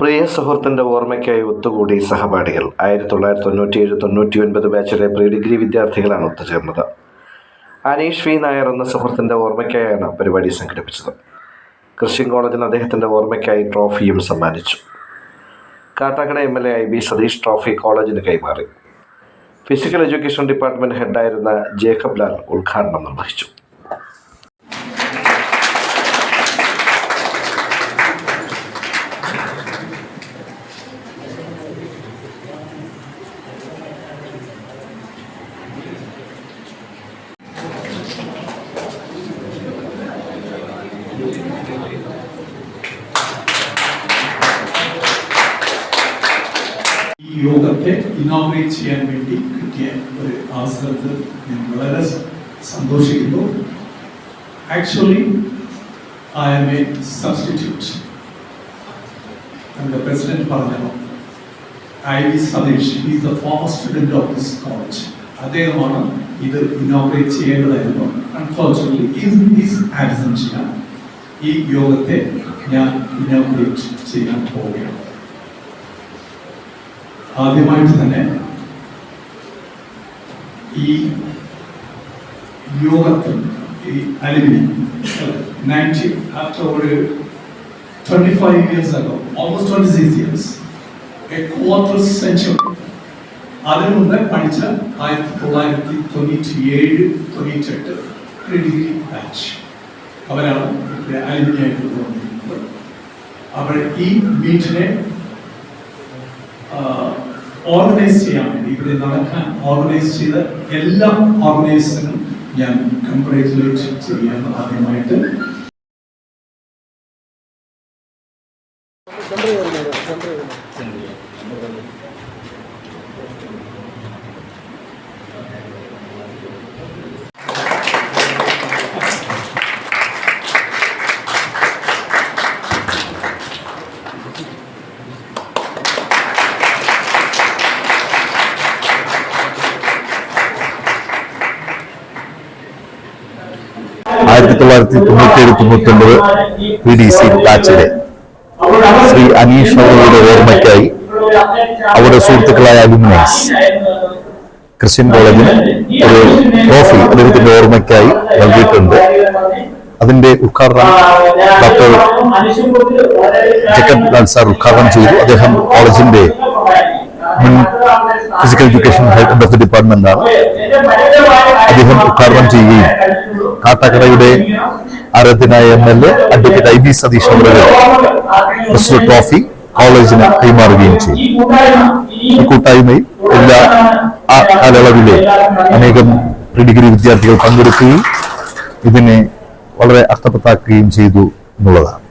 പ്രിയ സുഹൃത്തിന്റെ ഓർമ്മയ്ക്കായി ഒത്തുകൂടി സഹപാഠികൾ. ആയിരത്തി തൊള്ളായിരത്തി തൊണ്ണൂറ്റിയേഴ് തൊണ്ണൂറ്റി ഒൻപത് ബാച്ചിലെ പ്രീ ഡിഗ്രി വിദ്യാർത്ഥികളാണ് ഒത്തുചേർന്നത്. അനീഷ് വി നായർ എന്ന സുഹൃത്തിന്റെ ഓർമ്മയ്ക്കായാണ് പരിപാടി സംഘടിപ്പിച്ചത്. ക്രിസ്ത്യൻ കോളേജിൽ അദ്ദേഹത്തിന്റെ ഓർമ്മയ്ക്കായി ട്രോഫിയും സമ്മാനിച്ചു. Kattakada M L A I B Satheesh trophy കോളേജിന് കൈമാറി. ഫിസിക്കൽ എഡ്യൂക്കേഷൻ ഡിപ്പാർട്ട്മെന്റ് ഹെഡായിരുന്ന ജേക്കബ് ലാൽ ഉദ്ഘാടനം നിർവഹിച്ചു. ഈ യോഗത്തെ ഇനോഗ്രേറ്റ് ചെയ്യാൻ വേണ്ടി കിട്ടിയ ഒരു അവസരത്തിൽ ഞാൻ വളരെ സന്തോഷിക്കുന്നു. Actually I am a substitute നമ്മുടെ പ്രസിഡന്റ് പറഞ്ഞല്ലോ I V Satheesh is the former student of this college അദ്ദേഹമാണ് ഇത് ഇനോഗ്രേറ്റ് ചെയ്യേണ്ടതായിരുന്നു. അൺഫോർച്ചുനേറ്റ്ലി ഈസ് ആബ്സെന്റ് ചെയ്യാൻ ഈ യോഗത്തെ ഞാൻ ഇനോഗ്രേറ്റ് ചെയ്യാൻ പോവുകയാണ്. ആദ്യമായിട്ട് തന്നെ ഈ യോഗത്തിൽ ഈ അലുമിനി നയന്റി ആഫ്റ്റർ ഒരു twenty five years ago almost twenty six years a quarter century അതിനു മുമ്പേ പഠിച്ച ആയിരത്തി തൊള്ളായിരത്തി തൊണ്ണൂറ്റി ഏഴ് തൊണ്ണൂറ്റി എട്ട് ഡിഗ്രി ബാച്ച് അവരാണ് അലുമിനി ആയിട്ട് അപ്പോൾ ഈ മീറ്റിനെ ഓർഗനൈസ് ചെയ്യാൻ വേണ്ടി ഇവിടെ നടക്കാൻ ഓർഗനൈസ് ചെയ്ത എല്ലാ ഓർഗനൈസേഷനും ഞാൻ കൺഗ്രാറ്റുലേറ്റ് ചെയ്യാൻ ആദ്യമായിട്ട് ആയിരത്തി തൊള്ളായിരത്തി തൊണ്ണൂറ്റി ഒമ്പത് പി ഡി സി ബാച്ചിലെ ശ്രീ അനീഷ് അവരുടെ ഓർമ്മയ്ക്കായി അവരുടെ സുഹൃത്തുക്കളായ അലുമിനൈസ് ക്രിസ്ത്യൻ കോളേജിന് ഒരു ട്രോഫി അദ്ദേഹത്തിന്റെ ഓർമ്മയ്ക്കായി നൽകിയിട്ടുണ്ട്. അതിന്റെ ഉദ്ഘാടനം ഡോക്ടർ ജക്കബ് ലാൽ സാർ ഉദ്ഘാടനം ചെയ്തു. അദ്ദേഹം കോളേജിന്റെ മുൻ physical education head of the department അദ്ദേഹം ഉദ്ഘാടനം ചെയ്യുകയും കാട്ടാക്കടയുടെ ആരാധ്യനായ M L A advocate I B Satheesh അവരുടെ ട്രോഫി കോളേജിന് കൈമാറുകയും ചെയ്തു. ഈ കൂട്ടായ്മയിൽ എല്ലാ ആ കാലയളവിലെ അനേകം പ്രീ ഡിഗ്രി വിദ്യാർത്ഥികൾ പങ്കെടുക്കുകയും ഇതിനെ വളരെ അർത്ഥവത്താക്കുകയും ചെയ്തു എന്നുള്ളതാണ്.